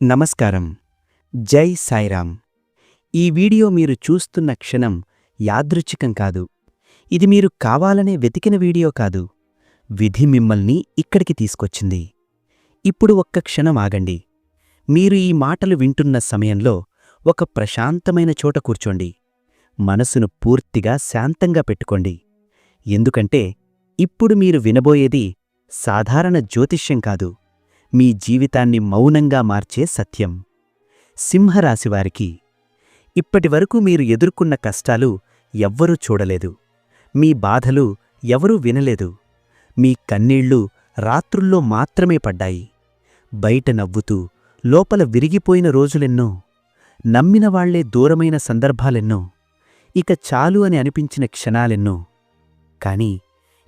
నమస్కారం. జై సాయిరాం ఈ వీడియో మీరు చూస్తున్న క్షణం యాదృచ్ఛికం కాదు. ఇది మీరు కావాలనే వెతికిన వీడియో కాదు. విధి మిమ్మల్ని ఇక్కడికి తీసుకొచ్చింది. ఇప్పుడు ఒక్క క్షణం ఆగండి. మీరు ఈ మాటలు వింటున్న సమయంలో ఒక ప్రశాంతమైన చోట కూర్చోండి. మనసును పూర్తిగా శాంతంగా పెట్టుకోండి. ఎందుకంటే ఇప్పుడు మీరు వినబోయేది సాధారణ జ్యోతిష్యం కాదు. మీ జీవితాన్ని మౌనంగా మార్చే సత్యం. సింహరాశివారికి ఇప్పటివరకు మీరు ఎదుర్కొన్న కష్టాలు ఎవ్వరూ చూడలేదు. మీ బాధలు ఎవరూ వినలేదు. మీ కన్నీళ్ళు రాత్రుల్లో మాత్రమే పడ్డాయి. బయట నవ్వుతూ లోపల విరిగిపోయిన రోజులెన్నో నమ్మిన వాళ్ళే దూరమైన సందర్భాలెన్నో ఇక చాలు అని అనిపించిన క్షణాలెన్నో. కాని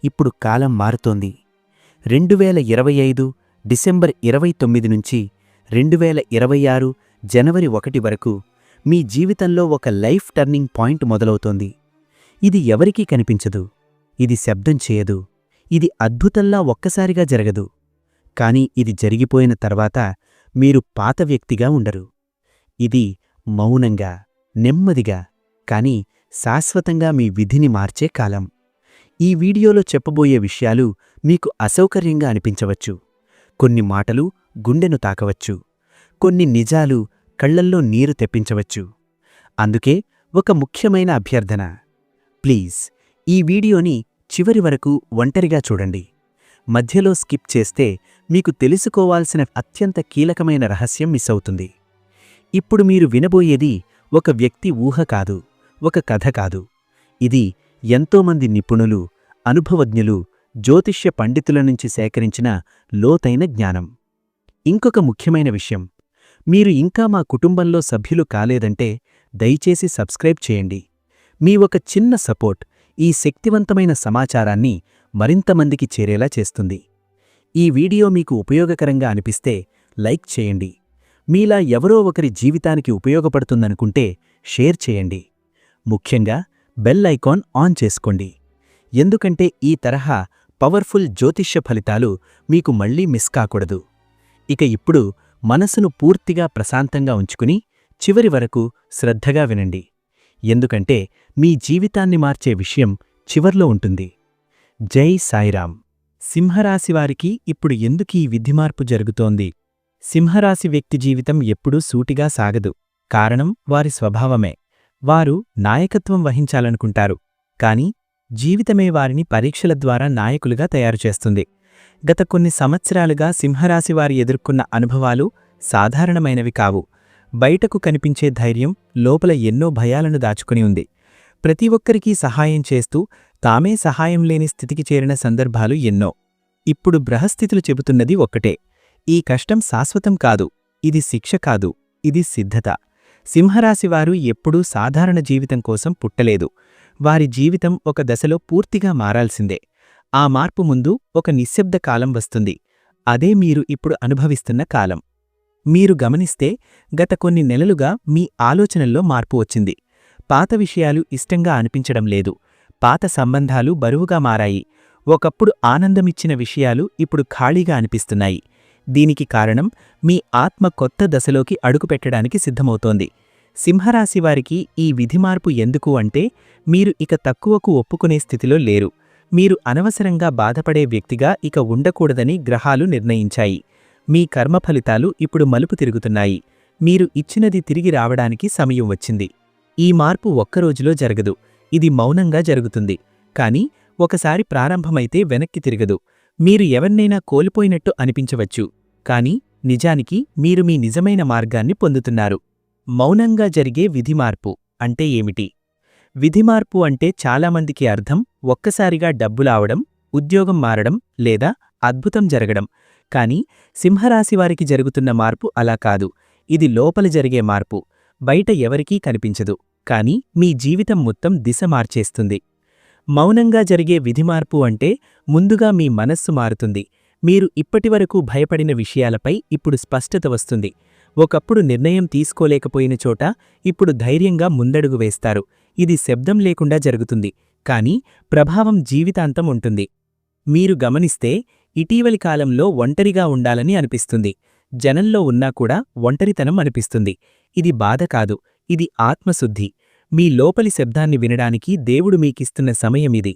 ఇప్పుడు కాలం మారుతోంది. రెండువేల ఇరవై ఐదు డిసెంబర్ ఇరవై తొమ్మిది నుంచి రెండు వేల ఇరవై ఆరు జనవరి ఒకటి వరకు మీ జీవితంలో ఒక లైఫ్ టర్నింగ్ పాయింట్ మొదలవుతోంది. ఇది ఎవరికీ కనిపించదు. ఇది శబ్దం చేయదు. ఇది అద్భుతంలా ఒక్కసారిగా జరగదు. కాని ఇది జరిగిపోయిన తర్వాత మీరు పాత వ్యక్తిగా ఉండరు. ఇది మౌనంగా నెమ్మదిగా కాని శాశ్వతంగా మీ విధిని మార్చే కాలం. ఈ వీడియోలో చెప్పబోయే విషయాలు మీకు అసౌకర్యంగా అనిపించవచ్చు. కొన్ని మాటలు గుండెను తాకవచ్చు. కొన్ని నిజాలు కళ్ళల్లో నీరు తెప్పించవచ్చు. అందుకే ఒక ముఖ్యమైన అభ్యర్థన. ప్లీజ్ ఈ వీడియోని చివరి వరకు ఒంటరిగా చూడండి. మధ్యలో స్కిప్ చేస్తే మీకు తెలుసుకోవాల్సిన అత్యంత కీలకమైన రహస్యం మిస్ అవుతుంది. ఇప్పుడు మీరు వినబోయేది ఒక వ్యక్తి ఊహ కాదు ఒక కథ కాదు. ఇది ఎంతోమంది నిపుణులు అనుభవజ్ఞులు జ్యోతిష్య పండితుల నుంచి సేకరించిన లోతైన జ్ఞానం. ఇంకొక ముఖ్యమైన విషయం మీరు ఇంకా మా కుటుంబంలో సభ్యులు కాలేదంటే దయచేసి సబ్స్క్రైబ్ చేయండి. మీ ఒక చిన్న సపోర్ట్ ఈ శక్తివంతమైన సమాచారాన్ని మరింతమందికి చేరేలా చేస్తుంది. ఈ వీడియో మీకు ఉపయోగకరంగా అనిపిస్తే లైక్ చేయండి. మీలా ఎవరో ఒకరి జీవితానికి ఉపయోగపడుతుందనుకుంటే షేర్ చేయండి. ముఖ్యంగా బెల్ ఐకాన్ ఆన్ చేసుకోండి. ఎందుకంటే ఈ తరహా పవర్ఫుల్ జ్యోతిష్య ఫలితాలు మీకు మళ్ళీ మిస్ కాకూడదు. ఇక ఇప్పుడు మనసును పూర్తిగా ప్రశాంతంగా ఉంచుకుని చివరి వరకు శ్రద్ధగా వినండి. ఎందుకంటే మీ జీవితాన్ని మార్చే విషయం చివర్లో ఉంటుంది. జై సాయిరాం సింహరాశివారికి ఇప్పుడు ఎందుకీ విధిమార్పు జరుగుతోంది? సింహరాశి వ్యక్తి జీవితం ఎప్పుడూ సూటిగా సాగదు. కారణం వారి స్వభావమే. వారు నాయకత్వం వహించాలనుకుంటారు. కాని జీవితమే వారిని పరీక్షల ద్వారా నాయకులుగా తయారుచేస్తుంది గత కొన్ని సంవత్సరాలుగా సింహరాశివారి ఎదుర్కొన్న అనుభవాలు సాధారణమైనవి కావు. బయటకు కనిపించే ధైర్యం లోపల ఎన్నో భయాలను దాచుకుని ఉంది. ప్రతి ఒక్కరికీ సహాయం చేస్తూ తామే సహాయం లేని స్థితికి చేరిన సందర్భాలు ఎన్నో. ఇప్పుడు బృహస్థితులు చెబుతున్నది ఒక్కటే. ఈ కష్టం శాశ్వతం కాదు. ఇది శిక్ష కాదు. ఇది సిద్ధత. సింహరాశివారు ఎప్పుడూ సాధారణ జీవితం కోసం పుట్టలేదు. వారి జీవితం ఒక దశలో పూర్తిగా మారాల్సిందే. ఆ మార్పు ముందు ఒక నిశ్శబ్ద కాలం వస్తుంది. అదే మీరు ఇప్పుడు అనుభవిస్తున్న కాలం. మీరు గమనిస్తే గత కొన్ని నెలలుగా మీ ఆలోచనల్లో మార్పు వచ్చింది. పాత విషయాలు ఇష్టంగా అనిపించడం లేదు. పాత సంబంధాలు బరువుగా మారాయి. ఒకప్పుడు ఆనందమిచ్చిన విషయాలు ఇప్పుడు ఖాళీగా అనిపిస్తున్నాయి. దీనికి కారణం మీ ఆత్మ కొత్త దశలోకి అడుగుపెట్టడానికి సిద్ధమవుతోంది. సింహరాశివారికి ఈ విధి మార్పు ఎందుకు అంటే మీరు ఇక తక్కువకు ఒప్పుకునే స్థితిలో లేరు. మీరు అనవసరంగా బాధపడే వ్యక్తిగా ఇక ఉండకూడదని గ్రహాలు నిర్ణయించాయి. మీ కర్మ ఫలితాలు ఇప్పుడు మలుపు తిరుగుతున్నాయి. మీరు ఇచ్చినది తిరిగి రావడానికి సమయం వచ్చింది. ఈ మార్పు ఒక్కరోజులో జరగదు. ఇది మౌనంగా జరుగుతుంది. కాని ఒకసారి ప్రారంభమైతే వెనక్కి తిరగదు. మీరు ఎవరినైనా కోల్పోయినట్టు అనిపించవచ్చు. కాని నిజానికి మీరు మీ నిజమైన మార్గాన్ని పొందుతున్నారు. మౌనంగా జరిగే విధిమార్పు అంటే ఏమిటి? విధిమార్పు అంటే చాలామందికి అర్థం ఒక్కసారిగా డబ్బులావడం ఉద్యోగం మారడం లేదా అద్భుతం జరగడం. కాని సింహరాశివారికి జరుగుతున్న మార్పు అలా కాదు. ఇది లోపల జరిగే మార్పు. బయట ఎవరికీ కనిపించదు. కాని మీ జీవితం మొత్తం దిశ మార్చేస్తుంది. మౌనంగా జరిగే విధిమార్పు అంటే ముందుగా మీ మనస్సు మారుతుంది. మీరు ఇప్పటివరకు భయపడిన విషయాలపై ఇప్పుడు స్పష్టత వస్తుంది. ఒకప్పుడు నిర్ణయం తీసుకోలేకపోయిన చోట ఇప్పుడు ధైర్యంగా ముందడుగు వేస్తారు. ఇది శబ్దం లేకుండా జరుగుతుంది కాని ప్రభావం జీవితాంతం ఉంటుంది. మీరు గమనిస్తే ఇటీవలి కాలంలో ఒంటరిగా ఉండాలని అనిపిస్తుంది. జనంలో ఉన్నా కూడా ఒంటరితనం అనిపిస్తుంది. ఇది బాధ కాదు ఇది ఆత్మశుద్ధి. మీ లోపలి శబ్దాన్ని వినడానికి దేవుడు మీకిస్తున్న సమయమిది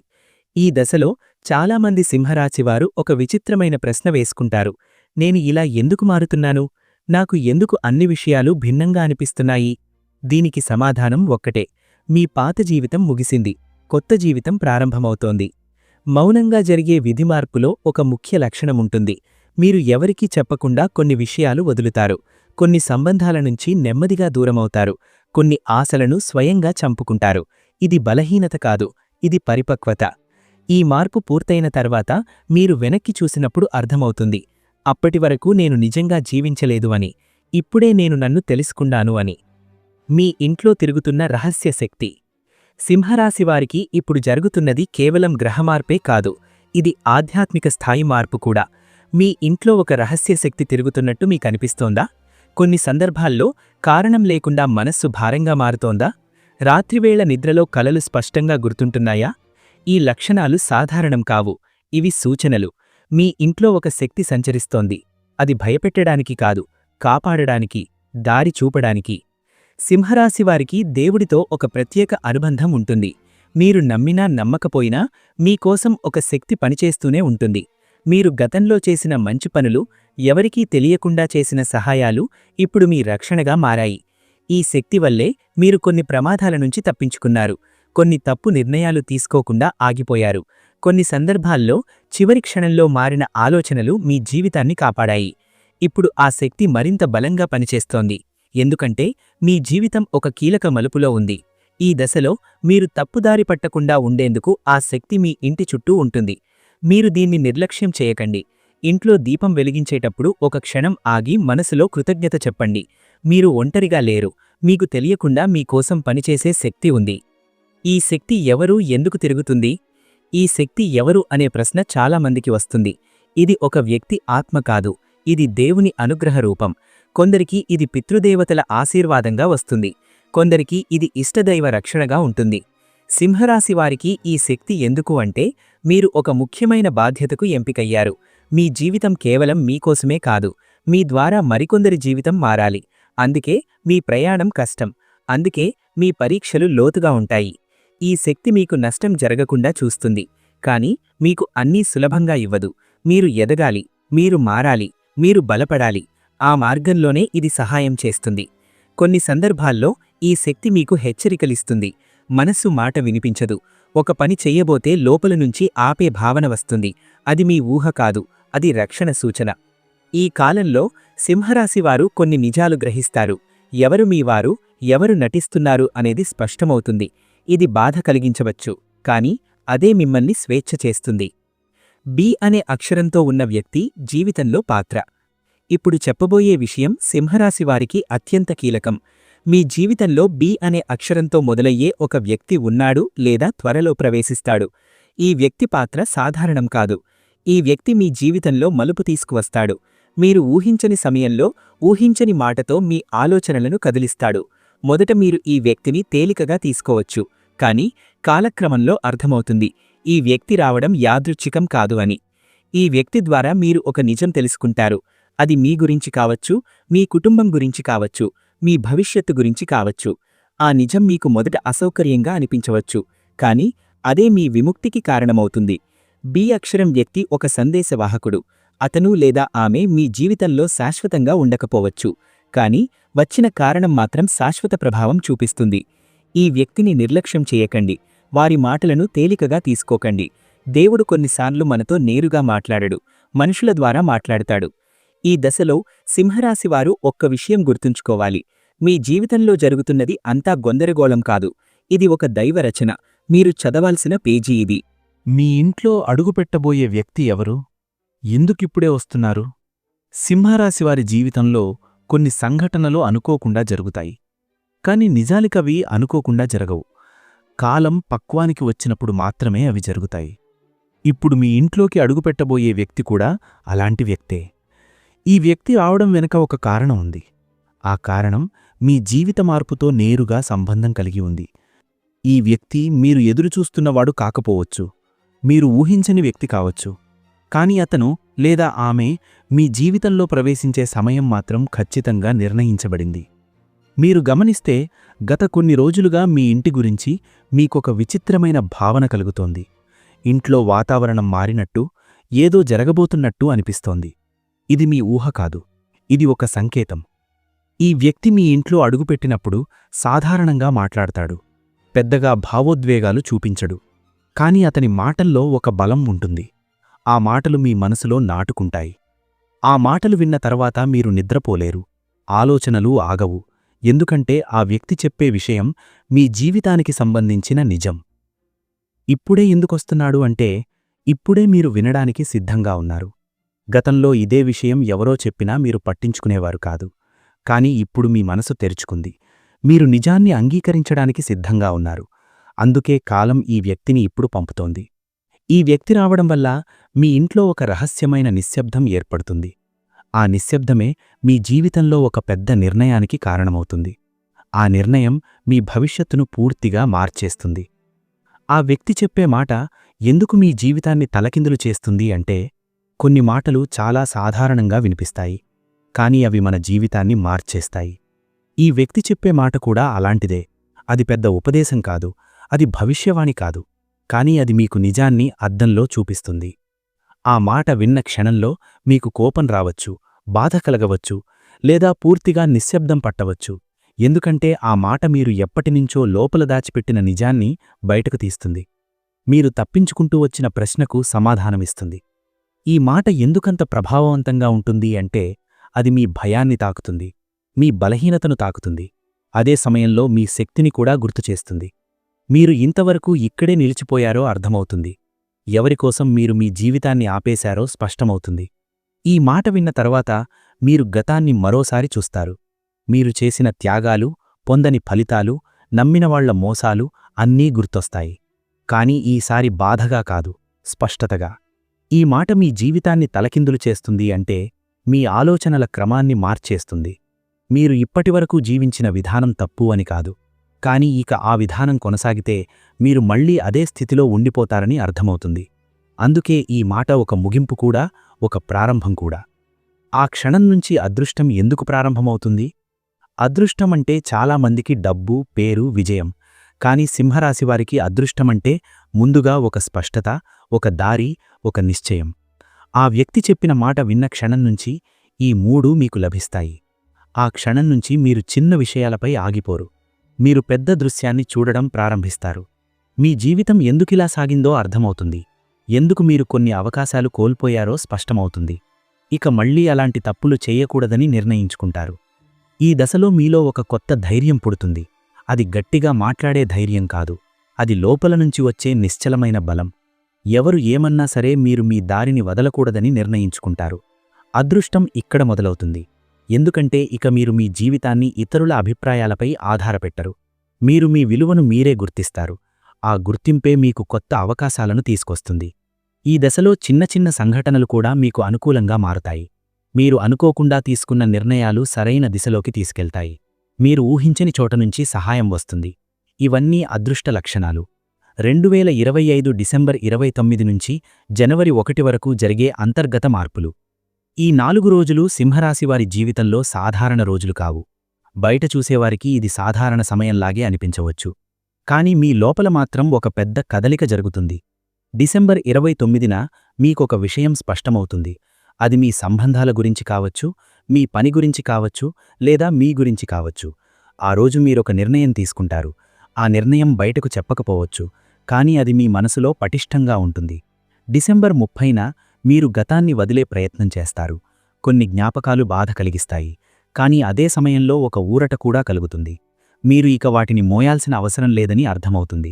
ఈ దశలో చాలామంది సింహరాశివారు ఒక విచిత్రమైన ప్రశ్న వేసుకుంటారు. నేను ఇలా ఎందుకు మారుతున్నాను? నాకు ఎందుకు అన్ని విషయాలు భిన్నంగా అనిపిస్తున్నాయి? దీనికి సమాధానం ఒక్కటే. మీ పాత జీవితం ముగిసింది. కొత్త జీవితం ప్రారంభమవుతోంది. మౌనంగా జరిగే విధి మార్పులో ఒక ముఖ్య లక్షణముంటుంది మీరు ఎవరికీ చెప్పకుండా కొన్ని విషయాలు వదులుతారు. కొన్ని సంబంధాల నుంచి నెమ్మదిగా దూరమవుతారు. కొన్ని ఆశలను స్వయంగా చంపుకుంటారు. ఇది బలహీనత కాదు. ఇది పరిపక్వత. ఈ మార్పు పూర్తయిన తర్వాత మీరు వెనక్కి చూసినప్పుడు అర్థమవుతుంది. అప్పటివరకు నేను నిజంగా జీవించలేదు అని ఇప్పుడే నేను నన్ను తెలుసుకున్నాను అని. మీ ఇంట్లో తిరుగుతున్న రహస్య శక్తి. సింహరాశివారికి ఇప్పుడు జరుగుతున్నది కేవలం గ్రహమార్పే కాదు ఇది ఆధ్యాత్మిక స్థాయి మార్పు కూడా. మీ ఇంట్లో ఒక రహస్య శక్తి తిరుగుతున్నట్టు మీకనిపిస్తోందా కొన్ని సందర్భాల్లో కారణం లేకుండా మనస్సు భారంగా మారుతోందా? రాత్రివేళ నిద్రలో కలలు స్పష్టంగా గుర్తుంటున్నాయా? ఈ లక్షణాలు సాధారణం కావు ఇవి సూచనలు. మీ ఇంట్లో ఒక శక్తి సంచరిస్తోంది. అది భయపెట్టడానికి కాదు కాపాడడానికి దారి చూపడానికి. సింహరాశివారికి దేవుడితో ఒక ప్రత్యేక అనుబంధం ఉంటుంది. మీరు నమ్మినా నమ్మకపోయినా మీకోసం ఒక శక్తి పనిచేస్తూనే ఉంటుంది. మీరు గతంలో చేసిన మంచి పనులు ఎవరికీ తెలియకుండా చేసిన సహాయాలు ఇప్పుడు మీ రక్షణగా మారాయి. ఈ శక్తి వల్లే మీరు కొన్ని ప్రమాదాల నుంచి తప్పించుకున్నారు. కొన్ని తప్పు నిర్ణయాలు తీసుకోకుండా ఆగిపోయారు. కొన్ని సందర్భాల్లో చివరి క్షణంలో మారిన ఆలోచనలు మీ జీవితాన్ని కాపాడాయి. ఇప్పుడు ఆ శక్తి మరింత బలంగా పనిచేస్తోంది. ఎందుకంటే మీ జీవితం ఒక కీలక మలుపులో ఉంది. ఈ దశలో మీరు తప్పుదారి పట్టకుండా ఉండేందుకు ఆ శక్తి మీ ఇంటి చుట్టూ ఉంటుంది. మీరు దీన్ని నిర్లక్ష్యం చేయకండి. ఇంట్లో దీపం వెలిగించేటప్పుడు ఒక క్షణం ఆగి మనసులో కృతజ్ఞత చెప్పండి. మీరు ఒంటరిగా లేరు. మీకు తెలియకుండా మీకోసం పనిచేసే శక్తి ఉంది. ఈ శక్తి ఎవరూ ఎందుకు తిరుగుతుంది? ఈ శక్తి ఎవరు అనే ప్రశ్న చాలామందికి వస్తుంది. ఇది ఒక వ్యక్తి ఆత్మ కాదు. ఇది దేవుని అనుగ్రహ రూపం. కొందరికి ఇది పితృదేవతల ఆశీర్వాదంగా వస్తుంది. కొందరికి ఇది ఇష్టదైవ రక్షణగా ఉంటుంది. సింహరాశివారికి ఈ శక్తి ఎందుకు అంటే మీరు ఒక ముఖ్యమైన బాధ్యతకు ఎంపికయ్యారు. మీ జీవితం కేవలం మీకోసమే కాదు. మీ ద్వారా మరికొందరి జీవితం మారాలి. అందుకే మీ ప్రయాణం కష్టం. అందుకే మీ పరీక్షలు లోతుగా ఉంటాయి. ఈ శక్తి మీకు నష్టం జరగకుండా చూస్తుంది. కానీ మీకు అన్నీ సులభంగా ఇవ్వదు. మీరు ఎదగాలి మీరు మారాలి మీరు బలపడాలి. ఆ మార్గంలోనే ఇది సహాయం చేస్తుంది. కొన్ని సందర్భాల్లో ఈ శక్తి మీకు హెచ్చరికలిస్తుంది. మనస్సు మాట వినిపించదు. ఒక పని చెయ్యబోతే లోపల నుంచి ఆపే భావన వస్తుంది. అది మీ ఊహ కాదు అది రక్షణ సూచన. ఈ కాలంలో సింహరాశివారు కొన్ని నిజాలు గ్రహిస్తారు. ఎవరు మీవారు ఎవరు నటిస్తున్నారు అనేది స్పష్టమవుతుంది. ఇది బాధ కలిగించవచ్చు కాని అదే మిమ్మల్ని స్వేచ్ఛ చేస్తుంది. బి అనే అక్షరంతో ఉన్న వ్యక్తి జీవితంలో పాత్ర. ఇప్పుడు చెప్పబోయే విషయం సింహరాశివారికి అత్యంత కీలకం. మీ జీవితంలో బి అనే అక్షరంతో మొదలయ్యే ఒక వ్యక్తి ఉన్నాడు లేదా త్వరలో ప్రవేశిస్తాడు. ఈ వ్యక్తి పాత్ర సాధారణం కాదు. ఈ వ్యక్తి మీ జీవితంలో మలుపు తీసుకువస్తాడు. మీరు ఊహించని సమయంలో ఊహించని మాటతో మీ ఆలోచనలను కదిలిస్తాడు. మొదట మీరు ఈ వ్యక్తిని తేలికగా తీసుకోవచ్చు. కానీ కాలక్రమంలో అర్థమవుతుంది ఈ వ్యక్తి రావడం యాదృచ్ఛికం కాదు అని. ఈ వ్యక్తి ద్వారా మీరు ఒక నిజం తెలుసుకుంటారు. అది మీ గురించి కావచ్చు మీ కుటుంబం గురించి కావచ్చు మీ భవిష్యత్తు గురించి కావచ్చు. ఆ నిజం మీకు మొదట అసౌకర్యంగా అనిపించవచ్చు. కానీ అదే మీ విముక్తికి కారణమవుతుంది. బి అక్షరం వ్యక్తి ఒక సందేశవాహకుడు. అతను లేదా ఆమె మీ జీవితంలో శాశ్వతంగా ఉండకపోవచ్చు. కానీ వచ్చిన కారణం మాత్రం శాశ్వత ప్రభావం చూపిస్తుంది. ఈ వ్యక్తిని నిర్లక్ష్యం చేయకండి. వారి మాటలను తేలికగా తీసుకోకండి. దేవుడు కొన్నిసార్లు మనతో నేరుగా మాట్లాడడు మనుషుల ద్వారా మాట్లాడతాడు. ఈ దశలో సింహరాశివారు ఒక్క విషయం గుర్తుంచుకోవాలి. మీ జీవితంలో జరుగుతున్నది అంతా గొందరగోళం కాదు. ఇది ఒక దైవరచన మీరు చదవాల్సిన పేజీ ఇది. మీ ఇంట్లో అడుగుపెట్టబోయే వ్యక్తి ఎవరు? ఎందుకిప్పుడే వస్తున్నారు? సింహరాశివారి జీవితంలో కొన్ని సంఘటనలు అనుకోకుండా జరుగుతాయి. కాని నిజాలికవి అనుకోకుండా జరగవు. కాలం పక్వానికి వచ్చినప్పుడు మాత్రమే అవి జరుగుతాయి. ఇప్పుడు మీ ఇంట్లోకి అడుగుపెట్టబోయే వ్యక్తి కూడా అలాంటి వ్యక్తే. ఈ వ్యక్తి రావడం వెనుక ఒక కారణం ఉంది. ఆ కారణం మీ జీవిత మార్పుతో నేరుగా సంబంధం కలిగి ఉంది. ఈ వ్యక్తి మీరు ఎదురుచూస్తున్నవాడు కాకపోవచ్చు. మీరు ఊహించని వ్యక్తి కావచ్చు. కాని అతను లేదా ఆమె మీ జీవితంలో ప్రవేశించే సమయం మాత్రం ఖచ్చితంగా నిర్ణయించబడింది. మీరు గమనిస్తే గత కొన్ని రోజులుగా మీ ఇంటి గురించి మీకొక విచిత్రమైన భావన కలుగుతోంది. ఇంట్లో వాతావరణం మారినట్టు ఏదో జరగబోతున్నట్టు అనిపిస్తోంది. ఇది మీ ఊహ కాదు. ఇది ఒక సంకేతం. ఈ వ్యక్తి మీ ఇంట్లో అడుగుపెట్టినప్పుడు సాధారణంగా మాట్లాడతాడు. పెద్దగా భావోద్వేగాలు చూపించడు. కాని అతని మాటల్లో ఒక బలం ఉంటుంది. ఆ మాటలు మీ మనసులో నాటుకుంటాయి. ఆ మాటలు విన్న తర్వాత మీరు నిద్రపోలేరు. ఆలోచనలు ఆగవు. ఎందుకంటే ఆ వ్యక్తి చెప్పే విషయం మీ జీవితానికి సంబంధించిన నిజం. ఇప్పుడే ఎందుకొస్తున్నాడు అంటే ఇప్పుడే మీరు వినడానికి సిద్ధంగా ఉన్నారు. గతంలో ఇదే విషయం ఎవరో చెప్పినా మీరు పట్టించుకునేవారు కాదు. కాని ఇప్పుడు మీ మనసు తెరుచుకుంది. మీరు నిజాన్ని అంగీకరించడానికి సిద్ధంగా ఉన్నారు. అందుకే కాలం ఈ వ్యక్తిని ఇప్పుడు పంపుతోంది. ఈ వ్యక్తి రావడం వల్ల మీ ఇంట్లో ఒక రహస్యమైన నిశ్శబ్దం ఏర్పడుతుంది. ఆ నిశ్శబ్దమే మీ జీవితంలో ఒక పెద్ద నిర్ణయానికి కారణమవుతుంది. ఆ నిర్ణయం మీ భవిష్యత్తును పూర్తిగా మార్చేస్తుంది. ఆ వ్యక్తి చెప్పే మాట ఎందుకు మీ జీవితాన్ని తలకిందులు చేస్తుంది అంటే కొన్ని మాటలు చాలా సాధారణంగా వినిపిస్తాయి కాని అవి మన జీవితాన్ని మార్చేస్తాయి. ఈ వ్యక్తి చెప్పే మాట కూడా అలాంటిదే. అది పెద్ద ఉపదేశం కాదు. అది భవిష్యవాణి కాదు. కాని అది మీకు నిజాన్ని అద్దంలో చూపిస్తుంది. ఆ మాట విన్న క్షణంలో మీకు కోపం రావచ్చు బాధ కలగవచ్చు లేదా పూర్తిగా నిశ్శబ్దం పట్టవచ్చు. ఎందుకంటే ఆ మాట మీరు ఎప్పటినుంచో లోపల దాచిపెట్టిన నిజాన్ని బయటకు తీస్తుంది. మీరు తప్పించుకుంటూ వచ్చిన ప్రశ్నకు సమాధానమిస్తుంది ఈ మాట ఎందుకంత ప్రభావవంతంగా ఉంటుంది అంటే అది మీ భయాన్ని తాకుతుంది మీ బలహీనతను తాకుతుంది. అదే సమయంలో మీ శక్తిని కూడా గుర్తుచేస్తుంది మీరు ఇంతవరకు ఇక్కడే నిలిచిపోయారో అర్థమవుతుంది. ఎవరికోసం మీరు మీ జీవితాన్ని ఆపేశారో స్పష్టమవుతుంది. ఈ మాట విన్న తర్వాత మీరు గతాన్ని మరోసారి చూస్తారు. మీరు చేసిన త్యాగాలు పొందని ఫలితాలు నమ్మినవాళ్ళ మోసాలు అన్నీ గుర్తొస్తాయి. కాని ఈసారి బాధగా కాదు స్పష్టతగా. ఈ మాట మీ జీవితాన్ని తలకిందులు చేస్తుంది అంటే మీ ఆలోచనల క్రమాన్ని మార్చేస్తుంది. మీరు ఇప్పటివరకు జీవించిన విధానం తప్పు అని కాదు. కాని ఇక ఆ విధానం కొనసాగితే మీరు మళ్ళీ అదే స్థితిలో ఉండిపోతారని అర్థమవుతుంది. అందుకే ఈ మాట ఒక ముగింపు కూడా ఒక ప్రారంభం కూడా. ఆ క్షణం నుంచి అదృష్టం ఎందుకు ప్రారంభమవుతుంది? అదృష్టమంటే చాలామందికి డబ్బు పేరు విజయం. కాని సింహరాశివారికి అదృష్టమంటే ముందుగా ఒక స్పష్టత ఒక దారి ఒక నిశ్చయం. ఆ వ్యక్తి చెప్పిన మాట విన్న క్షణం నుంచి ఈ మూడు మీకు లభిస్తాయి. ఆ క్షణం నుంచి మీరు చిన్న విషయాలపై ఆగిపోరు. మీరు పెద్ద దృశ్యాన్ని చూడడం ప్రారంభిస్తారు. మీ జీవితం ఎందుకిలా సాగిందో అర్థమవుతుంది. ఎందుకు మీరు కొన్ని అవకాశాలు కోల్పోయారో స్పష్టమవుతుంది. ఇక మళ్ళీ అలాంటి తప్పులు చేయకూడదని నిర్ణయించుకుంటారు. ఈ దశలో మీలో ఒక కొత్త ధైర్యం పుడుతుంది. అది గట్టిగా మాట్లాడే ధైర్యం కాదు. అది లోపల నుంచి వచ్చే నిశ్చలమైన బలం. ఎవరు ఏమన్నా సరే మీరు మీ దారిని వదలకూడదని నిర్ణయించుకుంటారు. అదృష్టం ఇక్కడ మొదలవుతుంది. ఎందుకంటే ఇక మీరు మీ జీవితాన్ని ఇతరుల అభిప్రాయాలపై ఆధారపెట్టరు. మీరు మీ విలువను మీరే గుర్తిస్తారు. ఆ గుర్తింపే మీకు కొత్త అవకాశాలను తీసుకొస్తుంది. ఈ దశలో చిన్న చిన్న సంఘటనలు కూడా మీకు అనుకూలంగా మారుతాయి. మీరు అనుకోకుండా తీసుకున్న నిర్ణయాలు సరైన దిశలోకి తీసుకెళ్తాయి. మీరు ఊహించని చోట నుంచి సహాయం వస్తుంది. ఇవన్నీ అదృష్ట లక్షణాలు. రెండు వేల ఇరవై ఐదు డిసెంబర్ ఇరవై తొమ్మిది నుంచి జనవరి ఒకటి వరకు జరిగే అంతర్గత మార్పులు. ఈ నాలుగు రోజులు సింహరాశివారి జీవితంలో సాధారణ రోజులు కావు. బయట చూసేవారికి ఇది సాధారణ సమయంలాగే అనిపించవచ్చు. కాని మీ లోపల మాత్రం ఒక పెద్ద కదలిక జరుగుతుంది. డిసెంబర్ ఇరవై తొమ్మిదిన మీకొక విషయం స్పష్టమవుతుంది. అది మీ సంబంధాల గురించి కావచ్చు మీ పని గురించి కావచ్చు లేదా మీ గురించి కావచ్చు. ఆ రోజు మీరొక నిర్ణయం తీసుకుంటారు. ఆ నిర్ణయం బయటకు చెప్పకపోవచ్చు కాని అది మీ మనసులో పటిష్టంగా ఉంటుంది. డిసెంబర్ ముప్పైన మీరు గతాన్ని వదిలే ప్రయత్నం చేస్తారు. కొన్ని జ్ఞాపకాలు బాధ కలిగిస్తాయి. కాని అదే సమయంలో ఒక ఊరట కూడా కలుగుతుంది. మీరు ఇక వాటిని మోయాల్సిన అవసరం లేదని అర్థమవుతుంది.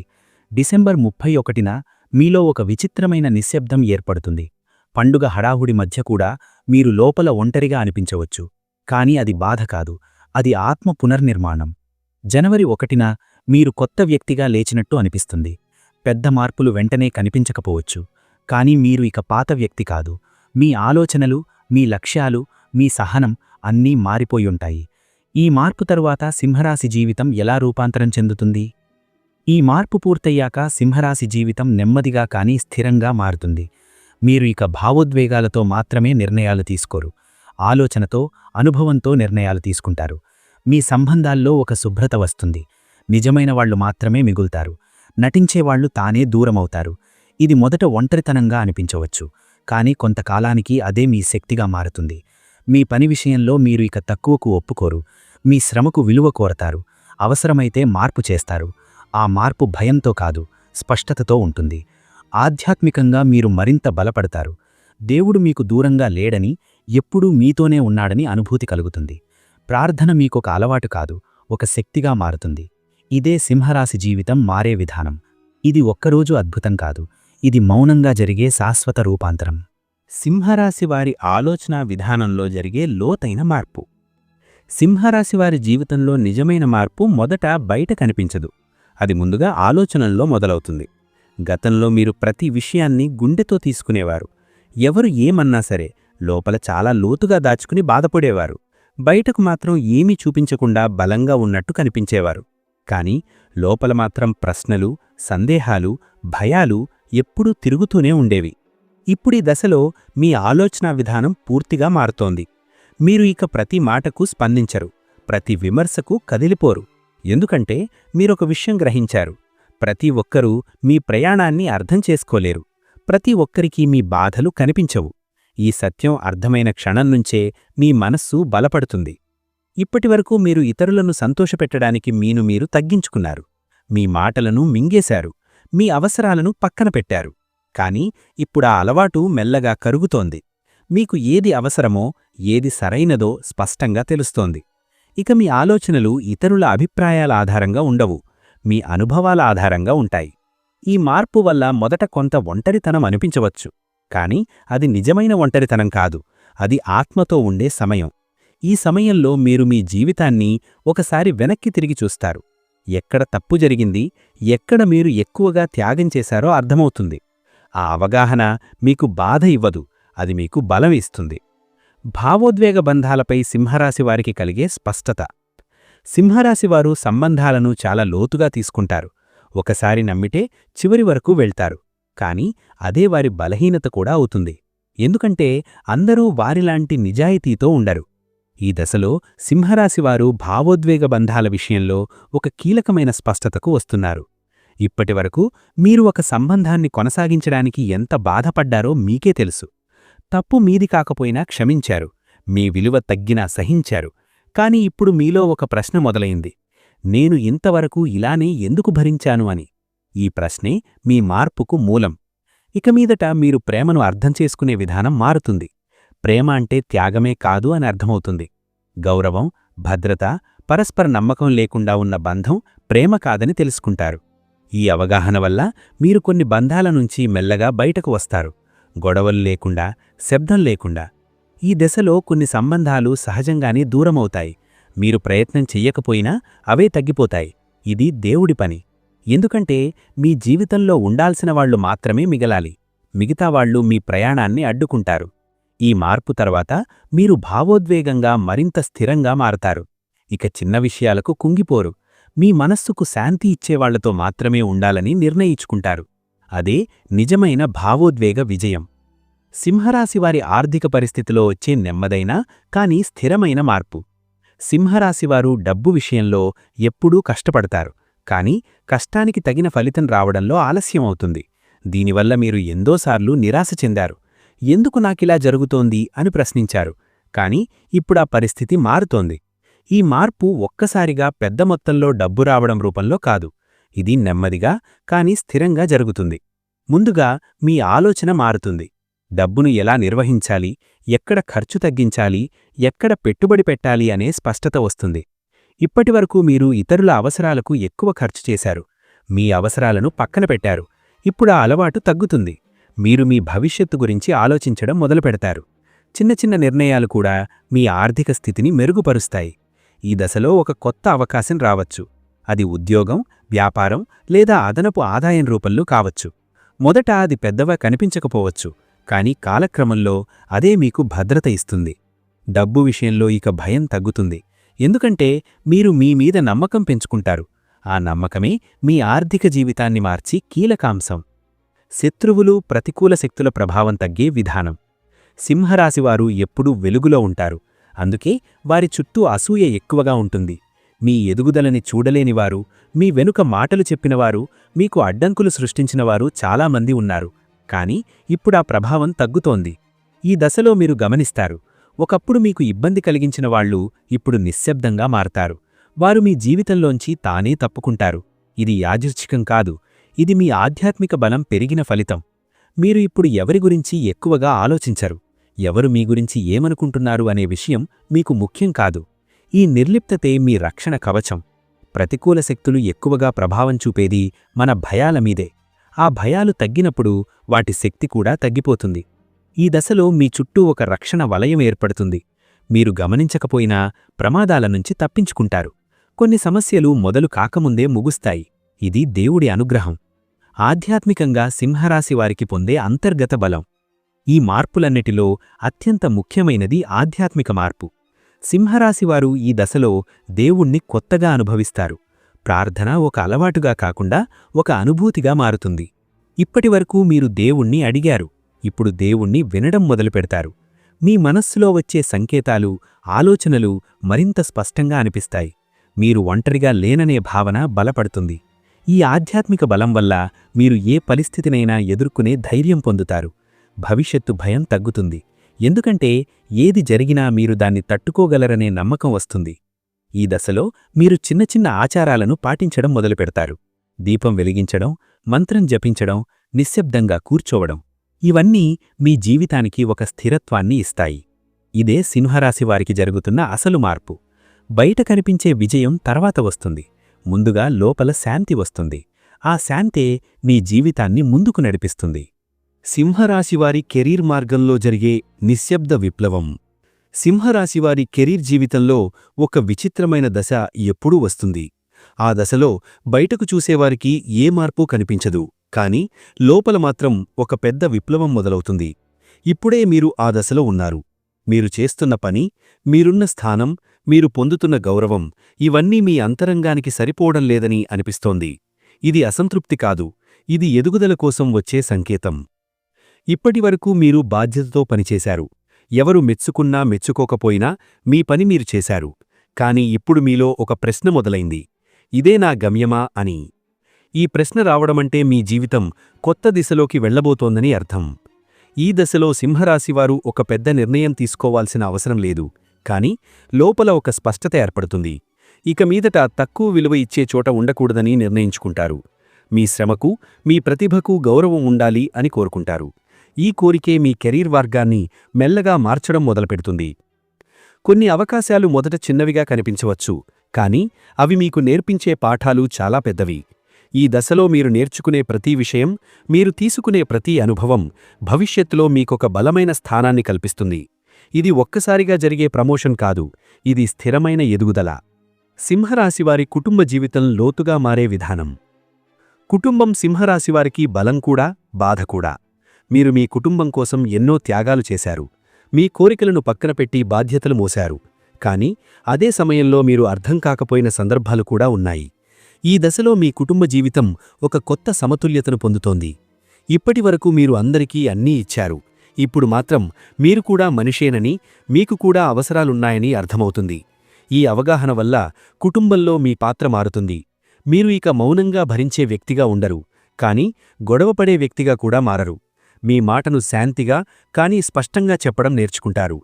డిసెంబర్ ముప్పై ఒకటిన మీలో ఒక విచిత్రమైన నిశ్శబ్దం ఏర్పడుతుంది. పండుగ హడాహుడి మధ్య కూడా మీరు లోపల ఒంటరిగా అనిపించవచ్చు. కాని అది బాధ కాదు. అది ఆత్మ పునర్నిర్మాణం. జనవరి ఒకటిన మీరు కొత్త వ్యక్తిగా లేచినట్టు అనిపిస్తుంది. పెద్ద మార్పులు వెంటనే కనిపించకపోవచ్చు. కానీ మీరు ఇక పాత వ్యక్తి కాదు. మీ ఆలోచనలు మీ లక్ష్యాలు మీ సహనం అన్నీ మారిపోయుంటాయి ఈ మార్పు తరువాత సింహరాశి జీవితం ఎలా రూపాంతరం చెందుతుంది? ఈ మార్పు పూర్తయ్యాక సింహరాశి జీవితం నెమ్మదిగా కానీ స్థిరంగా మారుతుంది. మీరు ఇక భావోద్వేగాలతో మాత్రమే నిర్ణయాలు తీసుకోరు. ఆలోచనతో అనుభవంతో నిర్ణయాలు తీసుకుంటారు. మీ సంబంధాల్లో ఒక శుభ్రత వస్తుంది. నిజమైన వాళ్ళు మాత్రమే మిగులుతారు. నటించేవాళ్ళు తానే దూరమవుతారు. ఇది మొదట ఒంటరితనంగా అనిపించవచ్చు కానీ కొంతకాలానికి అదే మీ శక్తిగా మారుతుంది. మీ పని విషయంలో మీరు ఇక తక్కువకు ఒప్పుకోరు మీ శ్రమకు విలువ కోరతారు అవసరమైతే మార్పు చేస్తారు. ఆ మార్పు భయంతో కాదు స్పష్టతతో ఉంటుంది. ఆధ్యాత్మికంగా మీరు మరింత బలపడతారు. దేవుడు మీకు దూరంగా లేడని ఎప్పుడూ మీతోనే ఉన్నాడని అనుభూతి కలుగుతుంది. ప్రార్థన మీకొక అలవాటు కాదు ఒక శక్తిగా మారుతుంది. ఇదే సింహరాశి జీవితం మారే విధానం. ఇది ఒక్కరోజు అద్భుతం కాదు ఇది మౌనంగా జరిగే శాశ్వత రూపాంతరం. సింహరాశి వారి ఆలోచనా విధానంలో జరిగే లోతైన మార్పు. సింహరాశి వారి జీవితంలో నిజమైన మార్పు మొదట బయట కనిపించదు. అది ముందుగా ఆలోచనల్లో మొదలవుతుంది. గతంలో మీరు ప్రతి విషయాన్ని గుండెతో తీసుకునేవారు. ఎవరు ఏమన్నా సరే లోపల చాలా లోతుగా దాచుకుని బాధపడేవారు. బయటకు మాత్రం ఏమీ చూపించకుండా బలంగా ఉన్నట్టు కనిపించేవారు. కాని లోపల మాత్రం ప్రశ్నలు సందేహాలు భయాలు ఎప్పుడూ తిరుగుతూనే ఉండేవి. ఇప్పుడీ దశలో మీ ఆలోచనా విధానం పూర్తిగా మారుతోంది. మీరు ఇక ప్రతి మాటకు స్పందించరు. ప్రతి విమర్శకు కదిలిపోరు. ఎందుకంటే మీరొక విషయం గ్రహించారు. ప్రతి ఒక్కరూ మీ ప్రయాణాన్ని అర్థం చేసుకోలేరు. ప్రతి ఒక్కరికీ మీ బాధలు కనిపించవు. ఈ సత్యం అర్థమైన క్షణం నుంచే మీ మనస్సు బలపడుతుంది. ఇప్పటివరకు మీరు ఇతరులను సంతోషపెట్టడానికి మీను మీరు తగ్గించుకున్నారు. మీ మాటలను మింగేశారు. మీ అవసరాలను పక్కన పెట్టారు. కాని ఇప్పుడా అలవాటు మెల్లగా కరుగుతోంది. మీకు ఏది అవసరమో ఏది సరైనదో స్పష్టంగా తెలుస్తోంది. ఇక మీ ఆలోచనలు ఇతరుల అభిప్రాయాల ఆధారంగా ఉండవు. మీ అనుభవాల ఆధారంగా ఉంటాయి. ఈ మార్పు వల్ల మొదట కొంత ఒంటరితనం అనిపించవచ్చు. కాని అది నిజమైన ఒంటరితనం కాదు. అది ఆత్మతో ఉండే సమయం. ఈ సమయంలో మీరు మీ జీవితాన్ని ఒకసారి వెనక్కి తిరిగి చూస్తారు. ఎక్కడ తప్పు జరిగింది ఎక్కడ మీరు ఎక్కువగా త్యాగం చేశారో అర్థమవుతుంది. ఆ అవగాహన మీకు బాధ ఇవ్వదు అది మీకు బలం ఇస్తుంది. భావోద్వేగ బంధాలపై సింహరాశివారికి కలిగే స్పష్టత. సింహరాశివారు సంబంధాలను చాలా లోతుగా తీసుకుంటారు. ఒకసారి నమ్మితే చివరి వరకు వెళ్తారు. కాని అదే వారి బలహీనత కూడా అవుతుంది. ఎందుకంటే అందరూ వారిలాంటి నిజాయితీతో ఉండరు. ఈ దశలో సింహరాశివారు భావోద్వేగ బంధాల విషయంలో ఒక కీలకమైన స్పష్టతకు వస్తున్నారు. ఇప్పటివరకు మీరు ఒక సంబంధాన్ని కొనసాగించడానికి ఎంత బాధపడ్డారో మీకే తెలుసు. తప్పు మీది కాకపోయినా క్షమించారు. మీ విలువ తగ్గినా సహించారు. కాని ఇప్పుడు మీలో ఒక ప్రశ్న మొదలైంది. నేను ఇంతవరకు ఇలానే ఎందుకు భరించాను అని. ఈ ప్రశ్నే మీ మార్పుకు మూలం. ఇక మీదట మీరు ప్రేమను అర్థం చేసుకునే విధానం మారుతుంది. ప్రేమ అంటే త్యాగమే కాదు అని అర్థమవుతుంది. గౌరవం భద్రత పరస్పర నమ్మకం లేకుండా ఉన్న బంధం ప్రేమ కాదని తెలుసుకుంటారు. ఈ అవగాహన వల్ల మీరు కొన్ని బంధాల నుంచి మెల్లగా బయటకు వస్తారు. గొడవలు లేకుండా శబ్దం లేకుండా. ఈ దశలో కొన్ని సంబంధాలు సహజంగానే దూరమవుతాయి. మీరు ప్రయత్నం చెయ్యకపోయినా అవే తగ్గిపోతాయి. ఇది దేవుడి పని. ఎందుకంటే మీ జీవితంలో ఉండాల్సిన వాళ్ళు మాత్రమే మిగలాలి. మిగతావాళ్ళు మీ ప్రయాణాన్ని అడ్డుకుంటారు. ఈ మార్పు తర్వాత మీరు భావోద్వేగంగా మరింత స్థిరంగా మారతారు. ఇక చిన్న విషయాలకు కుంగిపోరు. మీ మనస్సుకు శాంతి ఇచ్చేవాళ్ళతో మాత్రమే ఉండాలని నిర్ణయించుకుంటారు. అదే నిజమైన భావోద్వేగ విజయం. సింహరాశివారి ఆర్థిక పరిస్థితిలో వచ్చే నెమ్మదైన కాని స్థిరమైన మార్పు. సింహరాశివారు డబ్బు విషయంలో ఎప్పుడూ కష్టపడతారు. కాని కష్టానికి తగిన ఫలితం రావడంలో ఆలస్యం అవుతుంది దీనివల్ల మీరు ఎందోసార్లు నిరాశ చెందారు. ఎందుకు నాకిలా జరుగుతోంది అని ప్రశ్నించారు. కాని ఇప్పుడా పరిస్థితి మారుతోంది. ఈ మార్పు ఒక్కసారిగా పెద్ద మొత్తంలో డబ్బు రావడం రూపంలో కాదు. ఇది నెమ్మదిగా కాని స్థిరంగా జరుగుతుంది. ముందుగా మీ ఆలోచన మారుతుంది. డబ్బును ఎలా నిర్వహించాలి? ఎక్కడ ఖర్చు తగ్గించాలి? ఎక్కడ పెట్టుబడి పెట్టాలి అనే స్పష్టత వస్తుంది. ఇప్పటివరకు మీరు ఇతరుల అవసరాలకు ఎక్కువ ఖర్చు చేశారు. మీ అవసరాలను పక్కన పెట్టారు. ఇప్పుడా అలవాటు తగ్గుతుంది. మీరు మీ భవిష్యత్తు గురించి ఆలోచించడం మొదలుపెడతారు. చిన్న చిన్న నిర్ణయాలు కూడా మీ ఆర్థిక స్థితిని మెరుగుపరుస్తాయి. ఈ దశలో ఒక కొత్త అవకాశం రావచ్చు. అది ఉద్యోగం వ్యాపారం లేదా అదనపు ఆదాయం రూపంలో కావచ్చు. మొదట అది పెద్దవా కనిపించకపోవచ్చు కాని కాలక్రమంలో అదే మీకు భద్రత ఇస్తుంది. డబ్బు విషయంలో ఇక భయం తగ్గుతుంది. ఎందుకంటే మీరు మీ మీద నమ్మకం పెంచుకుంటారు. ఆ నమ్మకమే మీ ఆర్థిక జీవితాన్ని మార్చి కీలకాంశం శత్రువులు ప్రతికూల శక్తుల ప్రభావం తగ్గే విధానం. సింహరాశివారు ఎప్పుడూ వెలుగులో ఉంటారు. అందుకే వారి చుట్టూ అసూయ ఎక్కువగా ఉంటుంది. మీ ఎదుగుదలని చూడలేనివారు మీ వెనుక మాటలు చెప్పినవారు మీకు అడ్డంకులు సృష్టించినవారు చాలామంది ఉన్నారు. కాని ఇప్పుడా ప్రభావం తగ్గుతోంది. ఈ దశలో మీరు గమనిస్తారు. ఒకప్పుడు మీకు ఇబ్బంది కలిగించిన వాళ్ళు ఇప్పుడు నిశ్శబ్దంగా మారతారు. వారు మీ జీవితంలోంచి తానే తప్పుకుంటారు. ఇది యాదృచ్ఛికం కాదు. ఇది మీ ఆధ్యాత్మిక బలం పెరిగిన ఫలితం. మీరు ఇప్పుడు ఎవరి గురించి ఎక్కువగా ఆలోచించరు? ఎవరు మీ గురించి ఏమనుకుంటున్నారు అనే విషయం మీకు ముఖ్యం కాదు. ఈ నిర్లిప్తతే మీ రక్షణ కవచం. ప్రతికూల శక్తులు ఎక్కువగా ప్రభావం చూపేది మన భయాల మీదే. ఆ భయాలు తగ్గినప్పుడు వాటి శక్తి కూడా తగ్గిపోతుంది. ఈ దశలో మీ చుట్టూ ఒక రక్షణ వలయం ఏర్పడుతుంది. మీరు గమనించకపోయినా ప్రమాదాల నుంచి తప్పించుకుంటారు. కొన్ని సమస్యలు మొదలు కాకముందే ముగుస్తాయి. ఇది దేవుడి అనుగ్రహం. ఆధ్యాత్మికంగా సింహరాశి వారికి పొందే అంతర్గత బలం. ఈ మార్పులన్నిటిలో అత్యంత ముఖ్యమైనది ఆధ్యాత్మిక మార్పు. సింహరాశివారు ఈ దశలో దేవుణ్ణి కొత్తగా అనుభవిస్తారు. ప్రార్థన ఒక అలవాటుగా కాకుండా ఒక అనుభూతిగా మారుతుంది. ఇప్పటివరకు మీరు దేవుణ్ణి అడిగారు. ఇప్పుడు దేవుణ్ణి వినడం మొదలుపెడతారు. మీ మనస్సులో వచ్చే సంకేతాలు ఆలోచనలు మరింత స్పష్టంగా అనిపిస్తాయి. మీరు ఒంటరిగా లేననే భావన బలపడుతుంది. ఈ ఆధ్యాత్మిక బలం వల్ల మీరు ఏ పరిస్థితినైనా ఎదుర్కొనే ధైర్యం పొందుతారు. భవిష్యత్తు భయం తగ్గుతుంది. ఎందుకంటే ఏది జరిగినా మీరు దాన్ని తట్టుకోగలరనే నమ్మకం వస్తుంది. ఈ దశలో మీరు చిన్న చిన్న ఆచారాలను పాటించడం మొదలుపెడతారు. దీపం వెలిగించడం మంత్రం జపించడం నిశ్శబ్దంగా కూర్చోవడం ఇవన్నీ మీ జీవితానికి ఒక స్థిరత్వాన్ని ఇస్తాయి. ఇదే సింహరాశివారికి జరుగుతున్న అసలు మార్పు. బయట కనిపించే విజయం తర్వాత వస్తుంది. ముందుగా లోపల శాంతి వస్తుంది. ఆ శాంతే మీ జీవితాన్ని ముందుకు నడిపిస్తుంది. సింహరాశివారి కెరీర్ మార్గంలో జరిగే నిశ్శబ్ద విప్లవం. సింహరాశివారి కెరీర్ జీవితంలో ఒక విచిత్రమైన దశ ఎప్పుడూ వస్తుంది. ఆ దశలో బయటకు చూసేవారికి ఏ మార్పు కనిపించదు. కాని లోపల మాత్రం ఒక పెద్ద విప్లవం మొదలవుతుంది. ఇప్పుడే మీరు ఆ దశలో ఉన్నారు. మీరు చేస్తున్న పని మీరున్న స్థానం మీరు పొందుతున్న గౌరవం ఇవన్నీ మీ అంతరంగానికి సరిపోవడం లేదని అనిపిస్తోంది. ఇది అసంతృప్తి కాదు. ఇది ఎదుగుదల కోసం వచ్చే సంకేతం. ఇప్పటివరకు మీరు బాధ్యతతో పనిచేశారు. ఎవరు మెచ్చుకున్నా మెచ్చుకోకపోయినా మీ పని మీరు చేశారు. కాని ఇప్పుడు మీలో ఒక ప్రశ్న మొదలైంది. ఇదే నా గమ్యమా అని. ఈ ప్రశ్న రావడమంటే మీ జీవితం కొత్త దిశలోకి వెళ్ళబోతోందని అర్థం. ఈ దశలో సింహరాశివారు ఒక పెద్ద నిర్ణయం తీసుకోవాల్సిన అవసరం లేదు. కాని లోపల ఒక స్పష్టత ఏర్పడుతుంది. ఇక మీదట తక్కువ విలువ ఇచ్చే చోట ఉండకూడదని నిర్ణయించుకుంటారు. మీ శ్రమకు మీ ప్రతిభకు గౌరవం ఉండాలి అని కోరుకుంటారు. ఈ కోరికే మీ కెరీర్ వర్గాన్ని మెల్లగా మార్చడం మొదలుపెడుతుంది. కొన్ని అవకాశాలు మొదట చిన్నవిగా కనిపించవచ్చు కాని అవి మీకు నేర్పించే పాఠాలు చాలా పెద్దవి. ఈ దశలో మీరు నేర్చుకునే ప్రతి విషయం మీరు తీసుకునే ప్రతి అనుభవం భవిష్యత్తులో మీకొక బలమైన స్థానాన్ని కల్పిస్తుంది. ఇది ఒక్కసారిగా జరిగే ప్రమోషన్ కాదు ఇది స్థిరమైన ఎదుగుదల. సింహరాశివారి కుటుంబ జీవితం లోతుగా మారే విధానం. కుటుంబం సింహరాశివారికి బలం కూడా బాధ కూడా. మీరు మీ కుటుంబం కోసం ఎన్నో త్యాగాలు చేశారు. మీ కోరికలను పక్కన పెట్టి బాధ్యతలు మోశారు. కాని అదే సమయంలో మీరు అర్థం కాకపోయిన సందర్భాలు కూడా ఉన్నాయి. ఈ దశలో మీ కుటుంబ జీవితం ఒక కొత్త సమతుల్యతను పొందుతోంది. ఇప్పటివరకు మీరు అందరికీ అన్నీ ఇచ్చారు. ఇప్పుడు మాత్రం మీరు కూడా మనిషేనని మీకు కూడా అవసరాలున్నాయని అర్థమవుతుంది. ఈ అవగాహన వల్ల కుటుంబంలో మీ పాత్ర మారుతుంది. మీరు ఇక మౌనంగా భరించే వ్యక్తిగా ఉండరు కాని గొడవపడే వ్యక్తిగా కూడా మారరు. మీ మాటను శాంతిగా కానీ స్పష్టంగా చెప్పడం నేర్చుకుంటారు.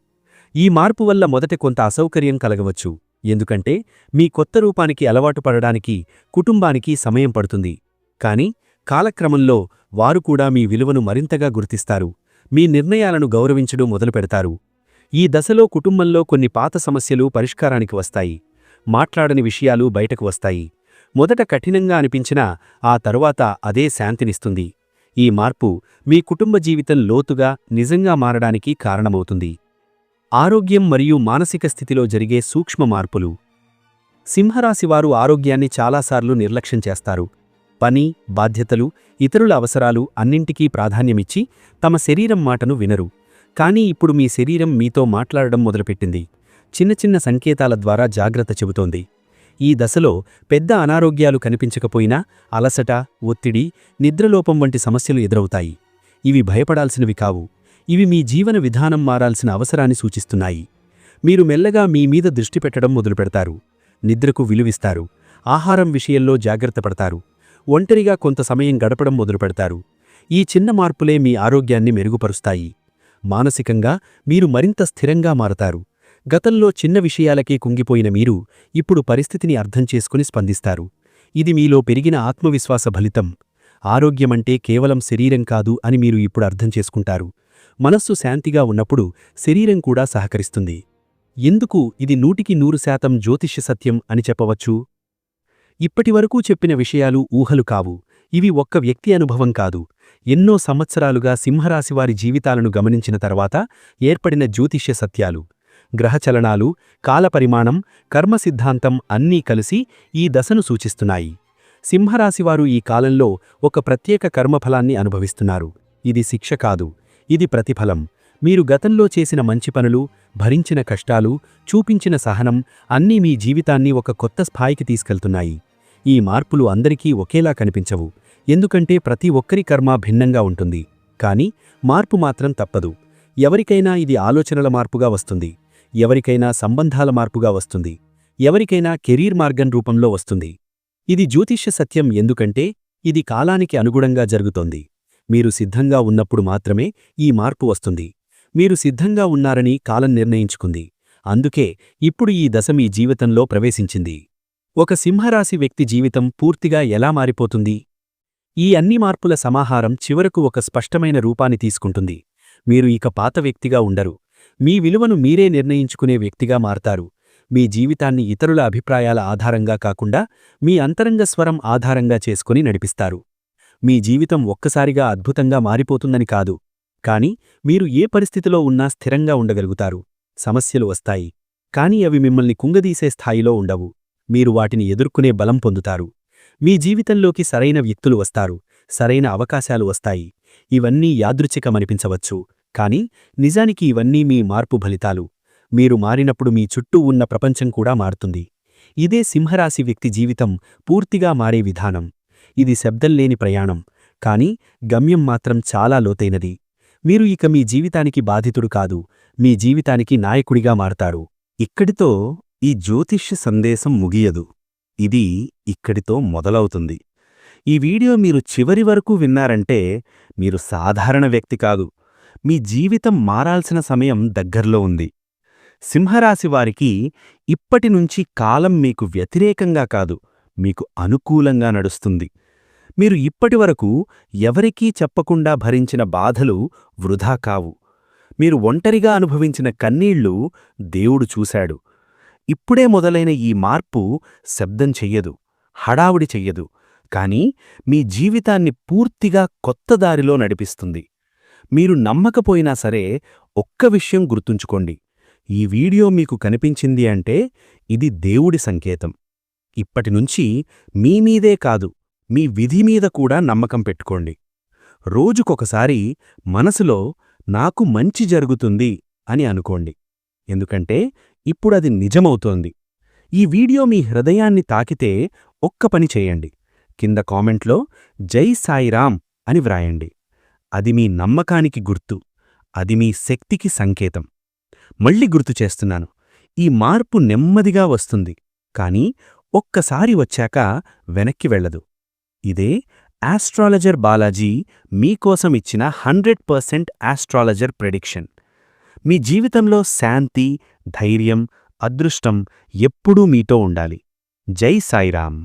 ఈ మార్పు వల్ల మొదట కొంత అసౌకర్యం కలగవచ్చు ఎందుకంటే మీ కొత్త రూపానికి అలవాటు పడడానికి కుటుంబానికి సమయం పడుతుంది. కాని కాలక్రమంలో వారు కూడా మీ విలువను మరింతగా గుర్తిస్తారు. మీ నిర్ణయాలను గౌరవించడం మొదలుపెడతారు ఈ దశలో కుటుంబంలో కొన్ని పాత సమస్యలు పరిష్కారానికి వస్తాయి. మాట్లాడని విషయాలు బయటకు వస్తాయి. మొదట కఠినంగా అనిపించినా ఆ తరువాత అదే శాంతినిస్తుంది. ఈ మార్పు మీ కుటుంబ జీవితం లోతుగా నిజంగా మారడానికి కారణమవుతుంది. ఆరోగ్యం మరియు మానసిక స్థితిలో జరిగే సూక్ష్మ మార్పులు. సింహరాశివారు ఆరోగ్యాన్ని చాలాసార్లు నిర్లక్ష్యం చేస్తారు. పని బాధ్యతలు ఇతరుల అవసరాలు అన్నింటికీ ప్రాధాన్యమిచ్చి తమ శరీరం మాటను వినరు. కానీ ఇప్పుడు మీ శరీరం మీతో మాట్లాడడం మొదలుపెట్టింది. చిన్న చిన్న సంకేతాల ద్వారా జాగ్రత్త చెబుతోంది. ఈ దశలో పెద్ద అనారోగ్యాలు కనిపించకపోయినా అలసట ఒత్తిడి నిద్రలోపం వంటి సమస్యలు ఎదురవుతాయి. ఇవి భయపడాల్సినవి కావు. ఇవి మీ జీవన విధానం మారాల్సిన అవసరాన్ని సూచిస్తున్నాయి. మీరు మెల్లగా మీ మీద దృష్టి పెట్టడం మొదలుపెడతారు. నిద్రకు విలువిస్తారు. ఆహారం విషయంలో జాగ్రత్త పడతారు. ఒంటరిగా కొంత సమయం గడపడం మొదలుపెడతారు. ఈ చిన్న మార్పులే మీ ఆరోగ్యాన్ని మెరుగుపరుస్తాయి. మానసికంగా మీరు మరింత స్థిరంగా మారతారు. గతంలో చిన్న విషయాలకే కుంగిపోయిన మీరు ఇప్పుడు పరిస్థితిని అర్థం చేసుకుని స్పందిస్తారు. ఇది మీలో పెరిగిన ఆత్మవిశ్వాస ఫలితం. ఆరోగ్యమంటే కేవలం శరీరం కాదు అని మీరు ఇప్పుడు అర్థం చేసుకుంటారు. మనస్సు శాంతిగా ఉన్నప్పుడు శరీరం కూడా సహకరిస్తుంది. ఎందుకు ఇది నూటికి నూరు శాతం జ్యోతిష్య సత్యం అని చెప్పవచ్చు? ఇప్పటివరకు చెప్పిన విషయాలు ఊహలు కావు. ఇవి ఒక్క వ్యక్తి అనుభవం కాదు. ఎన్నో సంవత్సరాలుగా సింహరాశివారి జీవితాలను గమనించిన తర్వాత ఏర్పడిన జ్యోతిష్య సత్యాలు. గ్రహచలనాలు కాలపరిమాణం కర్మసిద్ధాంతం అన్నీ కలిసి ఈ దశను సూచిస్తున్నాయి. సింహరాశివారు ఈ కాలంలో ఒక ప్రత్యేక కర్మఫలాన్ని అనుభవిస్తున్నారు. ఇది శిక్ష కాదు. ఇది ప్రతిఫలం. మీరు గతంలో చేసిన మంచి పనులు భరించిన కష్టాలు చూపించిన సహనం అన్నీ మీ జీవితాన్ని ఒక కొత్త స్థాయికి తీసుకెళ్తున్నాయి. ఈ మార్పులు అందరికీ ఒకేలా కనిపించవు. ఎందుకంటే ప్రతి ఒక్కరి కర్మ భిన్నంగా ఉంటుంది. కాని మార్పు మాత్రం తప్పదు. ఎవరికైనా ఇది ఆలోచనల మార్పుగా వస్తుంది. ఎవరికైనా సంబంధాల మార్పుగా వస్తుంది. ఎవరికైనా కెరీర్ మార్గం రూపంలో వస్తుంది. ఇది జ్యోతిష్య సత్యం ఎందుకంటే ఇది కాలానికి అనుగుణంగా జరుగుతోంది. మీరు సిద్ధంగా ఉన్నప్పుడు మాత్రమే ఈ మార్పు వస్తుంది. మీరు సిద్ధంగా ఉన్నారని కాలం నిర్ణయించుకుంది. అందుకే ఇప్పుడు ఈ దశ మీ జీవితంలో ప్రవేశించింది. ఒక సింహరాశి వ్యక్తి జీవితం పూర్తిగా ఎలా మారిపోతుంది? ఈ అన్ని మార్పుల సమాహారం చివరకు ఒక స్పష్టమైన రూపాన్ని తీసుకుంటుంది. మీరు ఇక పాత వ్యక్తిగా ఉండరు. మీ విలువను మీరే నిర్ణయించుకునే వ్యక్తిగా మారతారు. మీ జీవితాన్ని ఇతరుల అభిప్రాయాల ఆధారంగా కాకుండా మీ అంతరంగ స్వరం ఆధారంగా చేసుకుని నడిపిస్తారు. మీ జీవితం ఒక్కసారిగా అద్భుతంగా మారిపోతుందని కాదు. కాని మీరు ఏ పరిస్థితిలో ఉన్నా స్థిరంగా ఉండగలుగుతారు. సమస్యలు వస్తాయి. కాని అవి మిమ్మల్ని కుంగదీసే స్థాయిలో ఉండవు. మీరు వాటిని ఎదుర్కొనే బలం పొందుతారు. మీ జీవితంలోకి సరైన వ్యక్తులు వస్తారు. సరైన అవకాశాలు వస్తాయి. ఇవన్నీ యాదృచ్ఛికమనిపించవచ్చు. కాని నిజానికి ఇవన్నీ మీ మార్పు ఫలితాలు. మీరు మారినప్పుడు మీ చుట్టూ ఉన్న ప్రపంచం కూడా మారుతుంది. ఇదే సింహరాశి వ్యక్తి జీవితం పూర్తిగా మారే విధానం. ఇది శబ్దంలేని ప్రయాణం. కాని గమ్యం మాత్రం చాలా లోతైనది. మీరు ఇక మీ జీవితానికి బాధితుడు కాదు. మీ జీవితానికి నాయకుడిగా మారతారు. ఇక్కడితో ఈ జ్యోతిష్య సందేశం ముగియదు. ఇది ఇక్కడితో మొదలవుతుంది. ఈ వీడియో మీరు చివరి వరకు విన్నారంటే మీరు సాధారణ వ్యక్తి కాదు. మీ జీవితం మారాల్సిన సమయం దగ్గర్లో ఉంది. సింహరాశివారికి ఇప్పటినుంచి కాలం మీకు వ్యతిరేకంగా కాదు మీకు అనుకూలంగా నడుస్తుంది. మీరు ఇప్పటివరకు ఎవరికీ చెప్పకుండా భరించిన బాధలు వృధా కావు. మీరు ఒంటరిగా అనుభవించిన కన్నీళ్ళు దేవుడు చూశాడు. ఇప్పుడే మొదలైన ఈ మార్పు శబ్దం చెయ్యదు హడావుడి చెయ్యదు. కాని మీ జీవితాన్ని పూర్తిగా కొత్త దారిలో నడిపిస్తుంది. మీరు నమ్మకపోయినా సరే ఒక్క విషయం గుర్తుంచుకోండి. ఈ వీడియో మీకు కనిపించింది అంటే ఇది దేవుడి సంకేతం. ఇప్పటినుంచి మీమీదే కాదు మీ విధి మీద కూడా నమ్మకం పెట్టుకోండి. రోజుకొకసారి మనసులో నాకు మంచి జరుగుతుంది అని అనుకోండి. ఎందుకంటే ఇప్పుడది నిజమవుతోంది. ఈ వీడియో మీ హృదయాన్ని తాకితే ఒక్క పని చేయండి. కింద కామెంట్లో జై సాయిరాం అని వ్రాయండి. అది మీ నమ్మకానికి గుర్తు. అది మీ శక్తికి సంకేతం. మళ్ళీ గుర్తు చేస్తున్నాను. ఈ మార్పు నెమ్మదిగా వస్తుంది. కాని ఒక్కసారి వచ్చాక వెనక్కి వెళ్ళదు. ఇదే ఆస్ట్రాలజర్ బాలాజీ మీకోసం ఇచ్చిన హండ్రెడ్ పర్సెంట్ ఆస్ట్రాలజర్ ప్రెడిక్షన్. మీ జీవితంలో శాంతి ధైర్యం అదృష్టం ఎప్పుడూ మీతో ఉండాలి. జై సాయిరాం